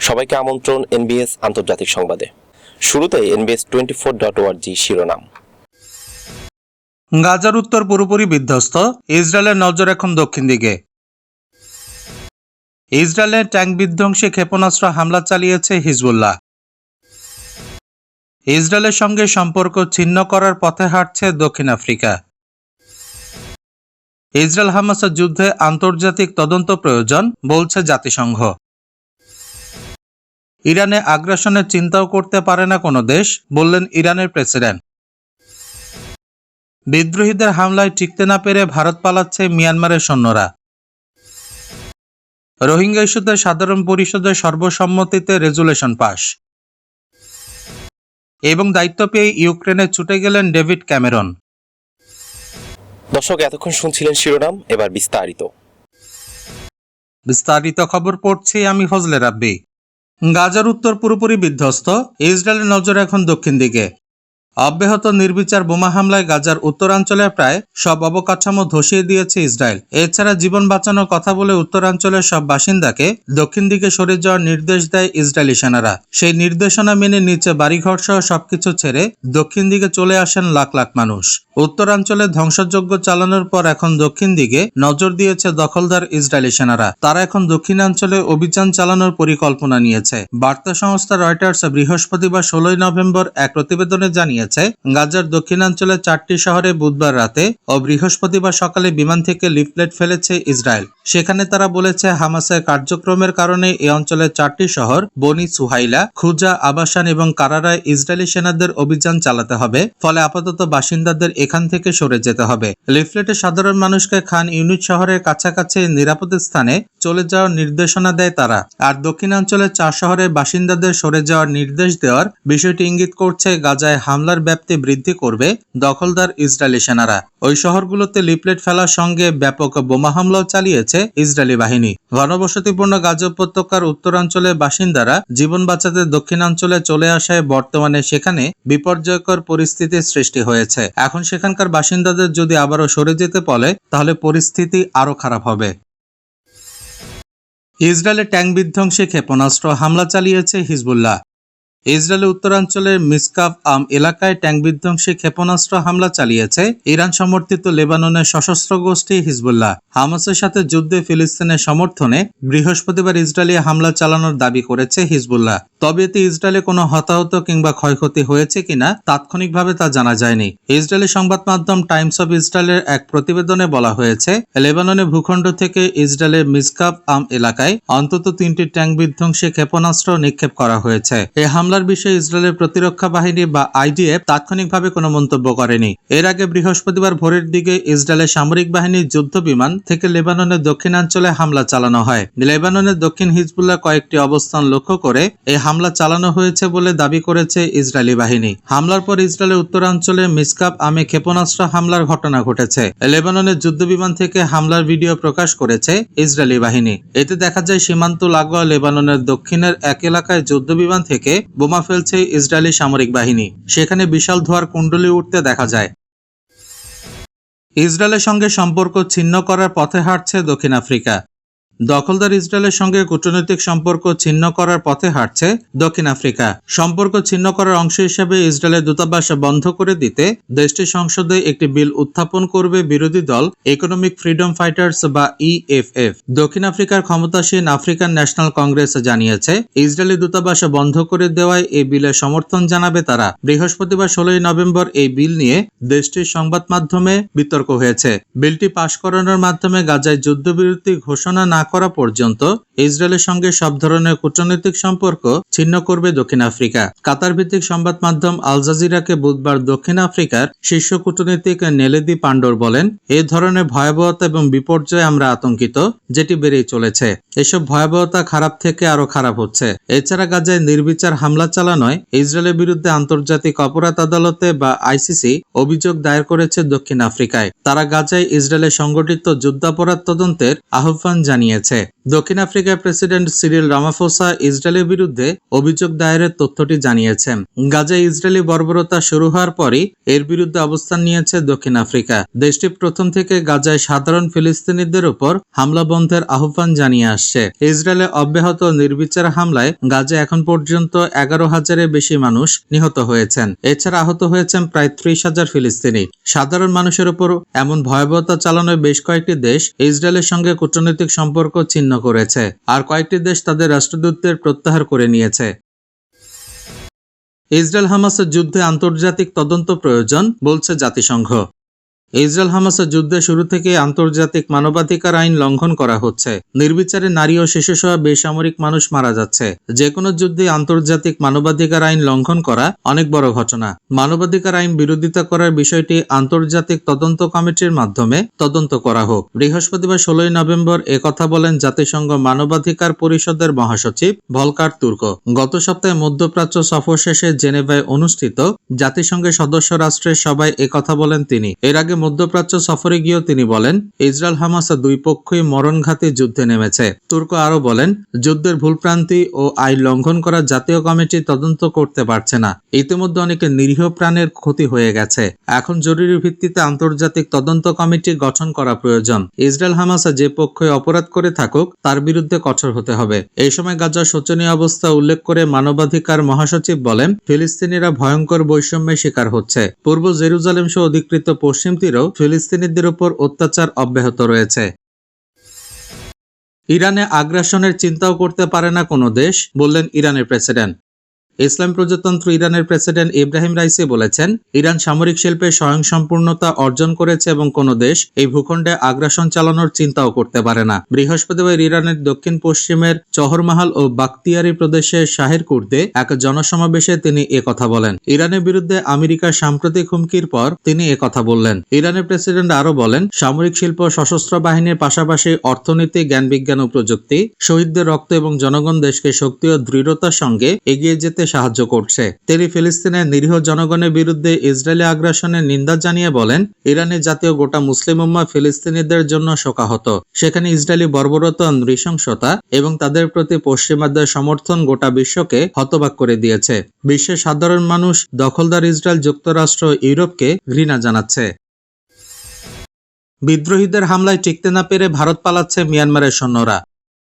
সবাইকে আমন্ত্রণ এনবিএস আন্তর্জাতিক সংবাদে। শুরুতে এনবিএস টোয়েন্টি ফোর ডট ওয়ার্জি শিরোনাম। গাজার উত্তর পুরোপুরি বিধ্বস্ত, ইসরায়েলের নজর এখন দক্ষিণ দিকে। ইসরায়েলের ট্যাঙ্ক বিধ্বংসী ক্ষেপণাস্ত্র হামলা চালিয়েছে হিজবুল্লাহ। ইসরায়েলের সঙ্গে সম্পর্ক ছিন্ন করার পথে হাঁটছে দক্ষিণ আফ্রিকা। ইসরায়েল হামাসের যুদ্ধে আন্তর্জাতিক তদন্ত প্রয়োজন, বলছে জাতিসংঘ। ইরানে আগ্রাসনের চিন্তাও করতে পারে না কোনো দেশ বললেন ইরানের প্রেসিডেন্ট। বিদ্রোহীদের হামলায় টিকতে না পেরে ভারত পালাচ্ছে মিয়ানমারের সৈন্যরা। রোহিঙ্গা ইস্যুতে সাধারণ পরিষদের সর্বসম্মতিতে রেজুলেশন পাশ এবং দায়িত্ব পেয়ে ইউক্রেনে ছুটে গেলেন ডেভিড ক্যামেরন। দর্শক এতক্ষণ শুনছিলেন শিরোনাম এবার বিস্তারিত। বিস্তারিত খবর পড়ছি আমি ফজলে রাব্বি। গাজার উত্তর পুরোপুরি বিধ্বস্ত। ইসরায়েলের নজর এখন দক্ষিণ দিকে। অব্যাহত নির্বিচার বোমা হামলায় গাজার উত্তরাঞ্চলের প্রায় সব অবকাঠামো ধসিয়ে দিয়েছে ইসরায়েল। এছাড়া জীবন বাঁচানোর কথা বলে উত্তরাঞ্চলের সব বাসিন্দাকে দক্ষিণ দিকে সরে যাওয়ার নির্দেশ দেয় ইসরায়েলি সেনারা। সেই নির্দেশনা মেনে নিচে বাড়িঘর সহ সবকিছু ছেড়ে দক্ষিণ দিকে চলে আসেন লাখ লাখ মানুষ। উত্তরাঞ্চলে ধ্বংসযজ্ঞ চালানোর পর এখন দক্ষিণ দিকে নজর দিয়েছে দখলদার ইসরায়েলি সেনারা। তারা এখন দক্ষিণাঞ্চলে অভিযান চালানোর পরিকল্পনা নিয়েছে। বার্তা সংস্থা রয়টার্স বৃহস্পতিবার ষোলোই নভেম্বর এক প্রতিবেদনে জানিয়েছে গাজার দক্ষিণাঞ্চলে চারটি শহরে বুধবার রাতে ও বৃহস্পতিবার সকালে বিমান থেকে লিফলেট ফেলেছে ইসরায়েল। সেখানে তারা বলেছে, হামাসের কার্যক্রমের কারণে এই অঞ্চলের চারটি শহর, বনি সুহাইলা, খুজা, আবাসান এবং কারারায় ইসরায়েলি সেনাদের অভিযান চালাতে হবে। ফলে আপাতত বাসিন্দাদের এখান থেকে সরে যেতে হবে। লিফলেটে সাধারণ মানুষকে খান ইউনিট শহরের কাছাকাছি নিরাপদ স্থানে চলে যাওয়ার নির্দেশনা দেয় তারা। আর দক্ষিণাঞ্চলের চার শহরের বাসিন্দাদের সরে যাওয়ার নির্দেশ দেওয়ার বিষয়টি ইঙ্গিত করছে গাজায় হামলার ব্যাপ্তি বৃদ্ধি করবে দখলদার ইসরায়েলি সেনারা। ওই শহরগুলোতে লিফলেট ফেলার সঙ্গে ব্যাপক বোমা হামলাও চালিয়েছে ইসরায়েলি বাহিনী। ঘনবসতিপূর্ণ গাজা উপত্যকার উত্তরাঞ্চলের বাসিন্দারা জীবন বাঁচাতে দক্ষিণাঞ্চলে চলে আসায় বর্তমানে সেখানে বিপর্যয়কর পরিস্থিতির সৃষ্টি হয়েছে। এখন সেখানকার বাসিন্দাদের যদি আবারও সরে যেতে বলে, তাহলে পরিস্থিতি আরও খারাপ হবে। ইসরায়েলে ট্যাঙ্ক বিধ্বংসী ক্ষেপণাস্ত্র হামলা চালিয়েছে হিজবুল্লাহ। ইসরায়েলের উত্তরাঞ্চলের মিসকাফ আম এলাকায় ট্যাঙ্ক বিধ্বংসী ক্ষেপণাস্ত্র হামলা চালিয়েছে ইরান সমর্থিত লেবাননের সশস্ত্র গোষ্ঠী হিজবুল্লাহ। হামাসের সাথে যুদ্ধে ফিলিস্তিনের সমর্থনে বৃহস্পতিবার ইসরায়েলি হামলা চালানোর দাবি করেছে হিজবুল্লাহ। তবে এতে ইসরায়েলে কোনো হতাহত কিংবা ক্ষয়ক্ষতি হয়েছে কিনা তাৎক্ষণিকভাবে তা জানা যায়নি। ইসরায়েলি সংবাদ মাধ্যম টাইমস অব ইসরায়েলের এক প্রতিবেদনে বলা হয়েছে, লেবাননের ভূখণ্ড থেকে ইসরায়েলের মিসকাফ আম এলাকায় অন্তত তিনটি ট্যাঙ্ক বিধ্বংসী ক্ষেপণাস্ত্র নিক্ষেপ করা হয়েছে। এই হামলার বিষয়ে ইসরায়েলের প্রতিরক্ষা বাহিনী বা আইডিএফ তাৎক্ষণিকভাবে কোনো মন্তব্য করেনি। এর আগে বৃহস্পতিবার ভোরের দিকে ইসরায়েলের সামরিক বাহিনীর যুদ্ধ বিমান থেকে লেবাননের দক্ষিণাঞ্চলে হামলা চালানো হয়। লেবাননের দক্ষিণ হিজবুল্লাহ কয়েকটি অবস্থান লক্ষ্য করে এই হামলা চালানো হয়েছে বলে দাবি করেছে ইসরায়েলি বাহিনী। হামলার পর ইসরায়েলের উত্তরাঞ্চলে মিসকাপ আমে ক্ষেপণাস্ত্র হামলার ঘটনা ঘটেছে। লেবাননের যুদ্ধ বিমান থেকে হামলার ভিডিও প্রকাশ করেছে ইসরায়েলি বাহিনী। এতে দেখা যায়, সীমান্ত লাগোয়া লেবাননের দক্ষিণের এক এলাকায় যুদ্ধ বিমান থেকে বোমা ফেলছে ইসরায়েলি সামরিক বাহিনী। সেখানে বিশাল ধোয়ার কুণ্ডলি উঠতে দেখা যায়। ইসরায়েলের সঙ্গে সম্পর্ক ছিন্ন করার পথে হাঁটছে দক্ষিণ আফ্রিকা। দখলদার ইসরায়েলের সঙ্গে কূটনৈতিক সম্পর্ক ছিন্ন করার পথে হাঁটছে দক্ষিণ আফ্রিকা। সম্পর্ক ছিন্ন করার অংশ হিসেবে ইসরায়েলের দূতাবাস বন্ধ করে দিতে দেশটির সংসদে একটি বিল উত্থাপন করবে বিরোধী দল ইকোনমিক ফ্রিডম ফাইটার্স বা ইএফএফ দক্ষিণ আফ্রিকার ক্ষমতাসীন আফ্রিকান ন্যাশনাল কংগ্রেস জানিয়েছে ইসরায়েলি দূতাবাস বন্ধ করে দেওয়ায় এই বিলের সমর্থন জানাবে তারা। বৃহস্পতিবার ষোলোই নভেম্বর এই বিল নিয়ে দেশটির সংবাদ মাধ্যমে বিতর্ক হয়েছে। বিলটি পাশ করানোর মাধ্যমে গাজায় যুদ্ধবিরতি ঘোষণা না করা পর্যন্ত ইসরায়েলের সঙ্গে সব ধরনের কূটনৈতিক সম্পর্ক ছিন্ন করবে দক্ষিণ আফ্রিকা। কাতার ভিত্তিক সংবাদ মাধ্যম আল জাজিরাকে বুধবার দক্ষিণ আফ্রিকার শীর্ষ কূটনীতিক নেলেদি পান্ডর বলেন, এ ধরনের ভয়াবহতা এবং বিপর্যয়ে আমরা আতঙ্কিত, যেটি বেড়েই চলেছে। এসব ভয়াবহতা খারাপ থেকে আরও খারাপ হচ্ছে। এছাড়া গাজায় নির্বিচার হামলা চালানোয় ইসরায়েলের বিরুদ্ধে আন্তর্জাতিক অপরাধ আদালতে বা আইসিসি অভিযোগ দায়ের করেছে দক্ষিণ আফ্রিকায়। তারা গাজায় ইসরায়েলের সংগঠিত যুদ্ধাপরাধ তদন্তের আহ্বান জানিয়েছে। জানিয়েছে। দক্ষিণ আফ্রিকার প্রেসিডেন্ট সিরিল রামাফোসা ইসরায়েলের বিরুদ্ধে অভিযোগ দায়েরের তথ্যটি জানিয়েছেন। গাজায় ইসরায়েলি বর্বরতা শুরু হওয়ার পরই এর বিরুদ্ধে অবস্থান নিয়েছে দক্ষিণ আফ্রিকা। দেশটি প্রথম থেকে গাজায় সাধারণ ফিলিস্তিনিদের উপর হামলা বন্ধের আহ্বান জানিয়ে আসছে। ইসরায়েলে অব্যাহত নির্বিচার হামলায় গাজা এখন পর্যন্ত এগারো হাজারের বেশি মানুষ নিহত হয়েছেন। এছাড়া আহত হয়েছেন প্রায় ত্রিশ হাজার ফিলিস্তিনি। সাধারণ মানুষের উপর এমন ভয়াবহতা চালানোয় বেশ কয়েকটি দেশ ইসরায়েলের সঙ্গে কূটনৈতিক সম্পর্ক ছিন্ন করেছে আর কয়েকটি দেশ তাদের রাষ্ট্রদূতদের প্রত্যাহার করে নিয়েছে। ইসরায়েল হামাসের যুদ্ধে আন্তর্জাতিক তদন্ত প্রয়োজন, বলছে জাতিসংঘ। ইসরায়েল হামাসের যুদ্ধে শুরু থেকে আন্তর্জাতিক মানবাধিকার আইন লঙ্ঘন করা হচ্ছে। নির্বিচারে নারী ও শিশু সহ বেসামরিক মানুষ মারা যাচ্ছে। যে কোনো যুদ্ধে আন্তর্জাতিক মানবাধিকার আইন লঙ্ঘন করা অনেক বড় ঘটনা। মানবাধিকার আইন বিরোধিতা করার বিষয়টি আন্তর্জাতিক তদন্ত কমিটির মাধ্যমে তদন্ত করা হোক। বৃহস্পতিবার ষোলোই নভেম্বর একথা বলেন জাতিসংঘ মানবাধিকার পরিষদের মহাসচিব ভলকার তুর্ক। গত সপ্তাহে মধ্যপ্রাচ্য সফর শেষে জেনেভায় অনুষ্ঠিত জাতিসংঘের সদস্য রাষ্ট্রের সবাই একথা বলেন তিনি। এর আগে মধ্যপ্রাচ্য সফরে গিয়েও তিনি বলেন, ইসরায়েল হামাসা দুই পক্ষই মরণঘাতী যুদ্ধে নেমেছে। তুর্ক আরও বলেন, যুদ্ধের ভুলপ্রান্তি ও আইন লঙ্ঘন করা জাতীয় কমিটি তদন্ত করতে পারছে না। ইতিমধ্যে অনেকে নিরীহ প্রাণের ক্ষতি হয়ে গেছে। এখন জরুরি ভিত্তিতে আন্তর্জাতিক তদন্ত কমিটি গঠন করা প্রয়োজন। ইসরায়েল হামাসা যে পক্ষই অপরাধ করে থাকুক, তার বিরুদ্ধে কঠোর হতে হবে। এই সময় গাজার শোচনীয় অবস্থা উল্লেখ করে মানবাধিকার মহাসচিব বলেন, ফিলিস্তিনিরা ভয়ঙ্কর বৈষম্যের শিকার হচ্ছে। পূর্ব জেরুজালেম সহ অধিকৃত পশ্চিম তীরেও ফিলিস্তিনিদের উপর অত্যাচার অব্যাহত রয়েছে। ইরানে আগ্রাসনের চিন্তাও করতে পারে না কোনো দেশ, বললেন ইরানের প্রেসিডেন্ট। ইসলাম প্রজাতন্ত্র ইরানের প্রেসিডেন্ট ইব্রাহিম রাইসি বলেছেন, ইরান সামরিক শিল্পে স্বয়ংসম্পূর্ণতা অর্জন করেছে এবং কোনো দেশ এই ভূখণ্ডে আগ্রাসন চালানোর চিন্তাও করতে পারে না। বৃহস্পতিবার ইরানের দক্ষিণ পশ্চিমের চহরমাহাল ও বাক্তিয়ারি প্রদেশে শাহের কুর্দে এক জনসমাবেশে তিনি কথা বলেন। ইরানের বিরুদ্ধে আমেরিকার সাম্প্রতিক হুমকির পর তিনি কথা বললেন। ইরানের প্রেসিডেন্ট আরও বলেন, সামরিক শিল্প, সশস্ত্র বাহিনীর পাশাপাশি অর্থনীতি, জ্ঞান বিজ্ঞান ও প্রযুক্তি, শহীদদের রক্ত এবং জনগণ দেশকে শক্তি ও দৃঢ়তার সঙ্গে এগিয়ে যেতে সাহায্য করছে। তিনি ফিলিস্তিনের নিরীহ জনগণের বিরুদ্ধে ইসরায়েলি আগ্রাসনের নিন্দা জানিয়ে বলেন, ইরানের জাতীয় গোটা মুসলিম উম্মা ফিলিস্তিনিদের জন্য শোকাহত। সেখানে ইসরায়েলি বর্বরতা নৃশংসতা এবং তাদের প্রতি পশ্চিমাদের সমর্থন গোটা বিশ্বকে হতবাক করে দিয়েছে। বিশ্বের সাধারণ মানুষ, দখলদার ইসরায়েল যুক্তরাষ্ট্র ইউরোপকে ঘৃণা জানাচ্ছে। বিদ্রোহীদের হামলায় টিকতে না পেরে ভারত পালাচ্ছে মিয়ানমারের সৈন্যরা।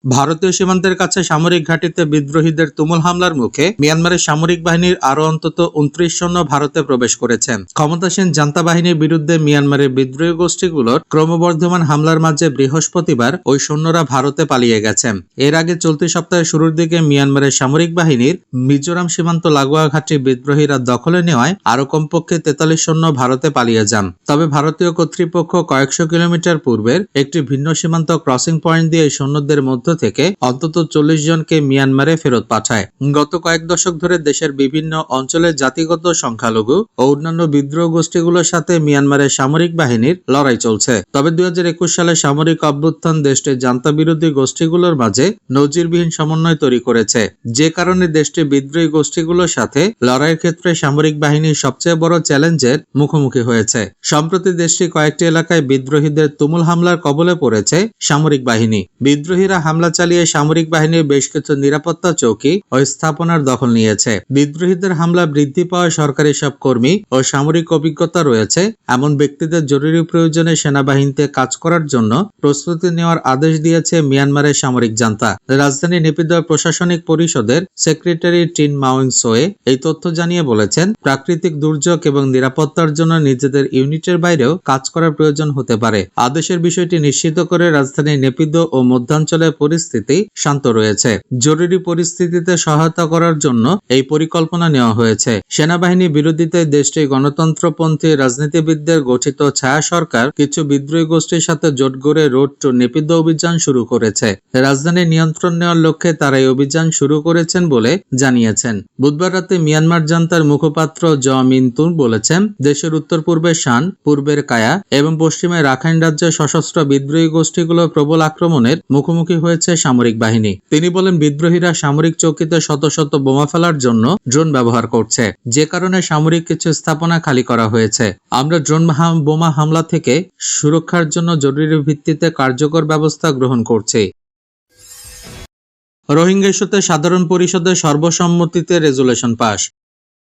ভারতীয় সীমান্তের কাছে সামরিক ঘাঁটিতে বিদ্রোহীদের তুমুল হামলার মুখে মিয়ানমারের সামরিক বাহিনীর আরও অন্তত উনত্রিশ সৈন্য ভারতে প্রবেশ করেছেন। ক্ষমতাসীন জান্তা বাহিনীর বিরুদ্ধে মিয়ানমারের বিদ্রোহী গোষ্ঠীগুলোর ক্রমবর্ধমান হামলার মাঝে বৃহস্পতিবার ওই সৈন্যরা ভারতে পালিয়ে গেছেন। এর আগে চলতি সপ্তাহের শুরুর দিকে মিয়ানমারের সামরিক বাহিনীর মিজোরাম সীমান্ত লাগোয়া ঘাঁটি বিদ্রোহীরা দখলে নেওয়ায় আরও কমপক্ষে তেতাল্লিশ সৈন্য ভারতে পালিয়ে যান। তবে ভারতীয় কর্তৃপক্ষ কয়েকশো কিলোমিটার পূর্বের একটি ভিন্ন সীমান্ত ক্রসিং পয়েন্ট দিয়ে সৈন্যদের মধ্য থেকে অন্তত চল্লিশ জনকে মিয়ানমারে ফেরত পাঠায়। গত কয়েক দশক ধরে দেশের বিভিন্ন অঞ্চলের জাতিগত সংখ্যালঘু ও অন্যান্য বিদ্রোহ গোষ্ঠীগুলোর সাথে মিয়ানমারের সামরিক বাহিনীর লড়াই চলছে। তবে দুই সালে সামরিক অভ্যুত্থান দেশটির জান্তা বিরোধী গোষ্ঠীগুলোর মাঝে নজিরবিহীন সমন্বয় তৈরি করেছে। যে কারণে দেশটির বিদ্রোহী গোষ্ঠীগুলোর সাথে লড়াইয়ের ক্ষেত্রে সামরিক বাহিনী সবচেয়ে বড় চ্যালেঞ্জের মুখোমুখি হয়েছে। সম্প্রতি দেশটি কয়েকটি এলাকায় বিদ্রোহীদের তুমুল হামলার কবলে পড়েছে সামরিক বাহিনী। বিদ্রোহীরা হামলা চালিয়ে সামরিক বাহিনীর বেশ কিছু নিরাপত্তা চৌকি ও স্থাপনার দখল নিয়েছে। বিদ্রোহীদের হামলা বৃদ্ধি পাওয়া সরকারি সব কর্মী ও সামরিক অভিজ্ঞতা রয়েছে। এমন ব্যক্তিদের জরুরি প্রয়োজনে সেনাবাহিনীতে কাজ করার জন্য প্রস্তুতি নেওয়ার আদেশ দিয়েছে মিয়ানমারের সামরিক জান্তা। রাজধানী নেপিদয় প্রশাসনিক পরিষদের সেক্রেটারি টিন মাউইং সোয়ে এই তথ্য জানিয়ে বলেছেন, প্রাকৃতিক দুর্যোগ এবং নিরাপত্তার জন্য নিজেদের ইউনিটের বাইরেও কাজ করার প্রয়োজন হতে পারে। আদেশের বিষয়টি নিশ্চিত করে রাজধানী নেপিদ ও মধ্যাঞ্চলের পরিস্থিতি শান্ত রয়েছে। জরুরি পরিস্থিতিতে সহায়তা করার জন্য এই পরিকল্পনা নেওয়া হয়েছে। সেনাবাহিনী বিরোধিতায় দেশটির গণতন্ত্রপন্থী রাজনীতিবিদদের গঠিত ছায়া সরকার কিছু বিদ্রোহী গোষ্ঠীর সাথে জোট গড়ে রোড টু নিপিদ্ধ অভিযান শুরু করেছে। রাজধানী নিয়ন্ত্রণ নেওয়ার লক্ষ্যে তারা এই অভিযান শুরু করেছেন বলে জানিয়েছেন। বুধবার রাতে মিয়ানমার জান্তার মুখপাত্র জ মিন্তুন বলেছেন, দেশের উত্তর পূর্বে শান, পূর্বের কায়া এবং পশ্চিমে রাখাইন রাজ্যের সশস্ত্র বিদ্রোহী গোষ্ঠীগুলো প্রবল আক্রমণের মুখোমুখি হয়েছে সামরিক বাহিনী। তিনি বলেন, বিদ্রোহীরা সামরিক চৌকিতে শত শত বোমা ফেলার জন্য ড্রোন ব্যবহার করছে। যে কারণে সামরিক কিছু স্থাপনা খালি করা হয়েছে। আমরা ড্রোন বোমা হামলা থেকে সুরক্ষার জন্য জরুরি ভিত্তিতে কার্যকর ব্যবস্থা গ্রহণ করছি। রোহিঙ্গা ইস্যুতে সাধারণ পরিষদে সর্বসম্মতিতে রেজুলেশন পাস।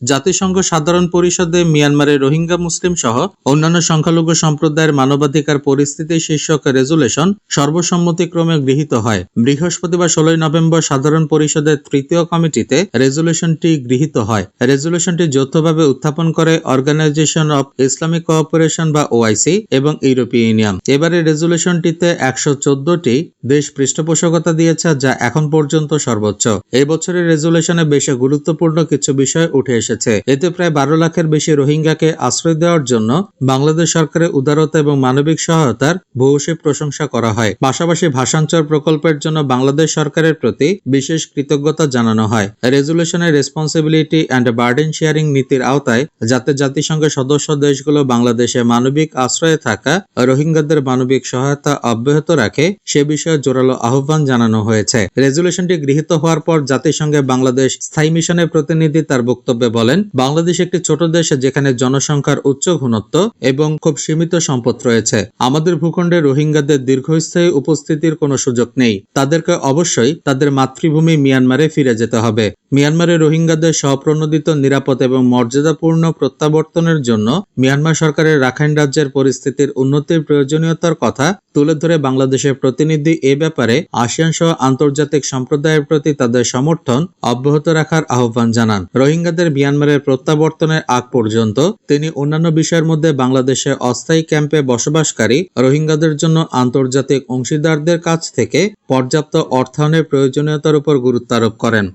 জাতিসংঘ সাধারণ পরিষদে মিয়ানমারের রোহিঙ্গা মুসলিম সহ অন্যান্য সংখ্যালঘু সম্প্রদায়ের মানবাধিকার পরিস্থিতি শীর্ষক রেজুলেশন সর্বসম্মতিক্রমে গৃহীত হয়। বৃহস্পতিবার ষোলোই নভেম্বর সাধারণ পরিষদের তৃতীয় কমিটিতে রেজুলেশনটি গৃহীত হয়। রেজুলেশনটি যৌথভাবে উত্থাপন করে অর্গানাইজেশন অব ইসলামিক কোঅপারেশন বা ওআইসি এবং ইউরোপীয় ইউনিয়ন। এবারে রেজুলেশনটিতে একশো চোদ্দটি দেশ পৃষ্ঠপোষকতা দিয়েছে, যা এখন পর্যন্ত সর্বোচ্চ। এই বছরের রেজুলেশনে বেশ গুরুত্বপূর্ণ কিছু বিষয় উঠে এসেছে। এতে প্রায় বারো লাখের বেশি রোহিঙ্গাকে আশ্রয় দেওয়ার জন্য বাংলাদেশ সরকারের উদারতা এবং মানবিক সহায়তার ভূয়সী প্রশংসা করা হয়। পাশাপাশি ভাষাঞ্চর প্রকল্পের জন্য বাংলাদেশ সরকারের প্রতি বিশেষ কৃতজ্ঞতা জানানো হয়। রেজুলেশনের রেসপন্সিবিলিটি অ্যান্ড বার্ডেন শেয়ারিং নীতির আওতায় যাতে জাতিসংঘের সদস্য দেশগুলো বাংলাদেশে মানবিক আশ্রয়ে থাকা রোহিঙ্গাদের মানবিক সহায়তা অব্যাহত রাখে, সে বিষয়ে জোরালো আহ্বান জানানো হয়েছে। রেজুলেশনটি গৃহীত হওয়ার পর জাতিসংঘে বাংলাদেশ স্থায়ী মিশনের প্রতিনিধি তার বক্তব্যে বলেন, বাংলাদেশ একটি ছোট দেশ যেখানে জনসংখ্যার উচ্চ ঘনত্ব এবং খুব সীমিত সম্পদ রয়েছে। আমাদের ভূখণ্ডে রোহিঙ্গাদের দীর্ঘস্থায়ী উপস্থিতির কোনো সুযোগ নেই। তাদেরকে অবশ্যই তাদের মাতৃভূমি মিয়ানমারে ফিরে যেতে হবে। মিয়ানমারে রোহিঙ্গাদের স্বপ্রণোদিত নিরাপদ এবং মর্যাদাপূর্ণ প্রত্যাবর্তনের জন্য মিয়ানমার সরকারের রাখাইন রাজ্যের পরিস্থিতির উন্নতির প্রয়োজনীয়তার কথা তুলে ধরে বাংলাদেশের প্রতিনিধি এ ব্যাপারে আসিয়ান সহ আন্তর্জাতিক সম্প্রদায়ের প্রতি তাদের সমর্থন অব্যাহত রাখার আহ্বান জানান। রোহিঙ্গাদের মিয়ানমারের প্রত্যাবর্তনের আগ পর্যন্ত তিনি অন্যান্য বিষয়ের মধ্যে বাংলাদেশে অস্থায়ী ক্যাম্পে বসবাসকারী রোহিঙ্গাদের জন্য আন্তর্জাতিক অংশীদারদের কাছ থেকে পর্যাপ্ত অর্থায়নের প্রয়োজনীয়তার উপর গুরুত্ব আরোপ করেন।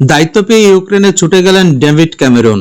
দায়িত্ব পেয়ে ইউক্রেনে ছুটে গেলেন ডেভিড ক্যামেরুন।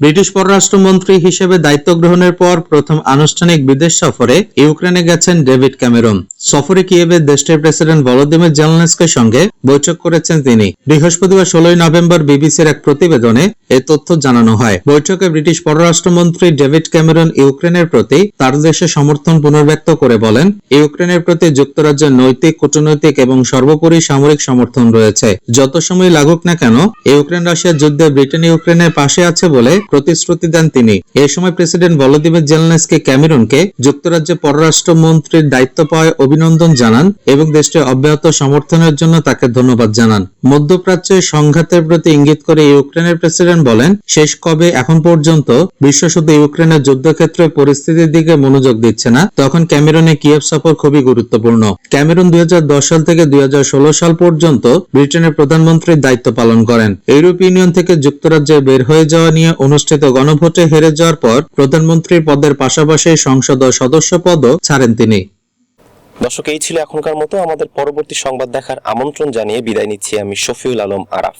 ব্রিটিশ পররাষ্ট্রমন্ত্রী হিসেবে দায়িত্ব গ্রহণের পর প্রথম আনুষ্ঠানিক বিদেশ সফরে ইউক্রেনে গেছেন ডেভিড ক্যামেরন। সফরে কিয়েভে দেশটির প্রেসিডেন্ট ভলোদিমির জেলনেস্কের সঙ্গে বৈঠক করেছেন তিনি। বৃহস্পতিবার ষোলোই নভেম্বর বিবিসির এক প্রতিবেদনে এ তথ্য জানানো হয়। বৈঠকে ব্রিটিশ পররাষ্ট্রমন্ত্রী ডেভিড ক্যামেরন ইউক্রেনের প্রতি তার দেশের সমর্থন পুনর্ব্যক্ত করে বলেন, ইউক্রেনের প্রতি যুক্তরাজ্যের নৈতিক, কূটনৈতিক এবং সর্বোপরি সামরিক সমর্থন রয়েছে। যত সময় লাগুক না কেন, ইউক্রেন রাশিয়ার যুদ্ধে ব্রিটেন ইউক্রেনের পাশে আছে বলে প্রতিশ্রুতি দেন তিনি। এ সময় প্রেসিডেন্ট ভলোদিমির জেলনেসকে ক্যামেরুনকে যুক্তরাজ্যের পররাষ্ট্রমন্ত্রীর দায়িত্ব পাওয়ায় অভিনন্দন জানান এবং দেশটির অব্যাহত সমর্থনের জন্য তাকে ধন্যবাদ জানান। মধ্যপ্রাচ্যের সংঘাতের প্রতি ইঙ্গিত করে ইউক্রেনের প্রেসিডেন্ট বলেন, শেষ কবে এখন পর্যন্ত বিশ্ব শুধু ইউক্রেনের যুদ্ধক্ষেত্রে পরিস্থিতির দিকে মনোযোগ দিচ্ছে না। তখন ক্যামেরুনে কিয়েভ সফর খুবই গুরুত্বপূর্ণ। ক্যামেরুন দুই সাল থেকে দুই সাল পর্যন্ত ব্রিটেনের প্রধানমন্ত্রীর দায়িত্ব পালন করেন। ইউরোপীয় ইউনিয়ন থেকে যুক্তরাজ্যে বের হয়ে যাওয়া নিয়ে অনুষ্ঠিত গণভোটে হেরে যাওয়ার পর প্রধানমন্ত্রীর পদের পাশাপাশি সংসদ সদস্য পদও ছাড়েন তিনি। দর্শক, এই ছিল এখনকার মতো। আমাদের পরবর্তী সংবাদ দেখার আমন্ত্রণ জানিয়ে বিদায় নিচ্ছি আমি শফিউল আলম আরাফ।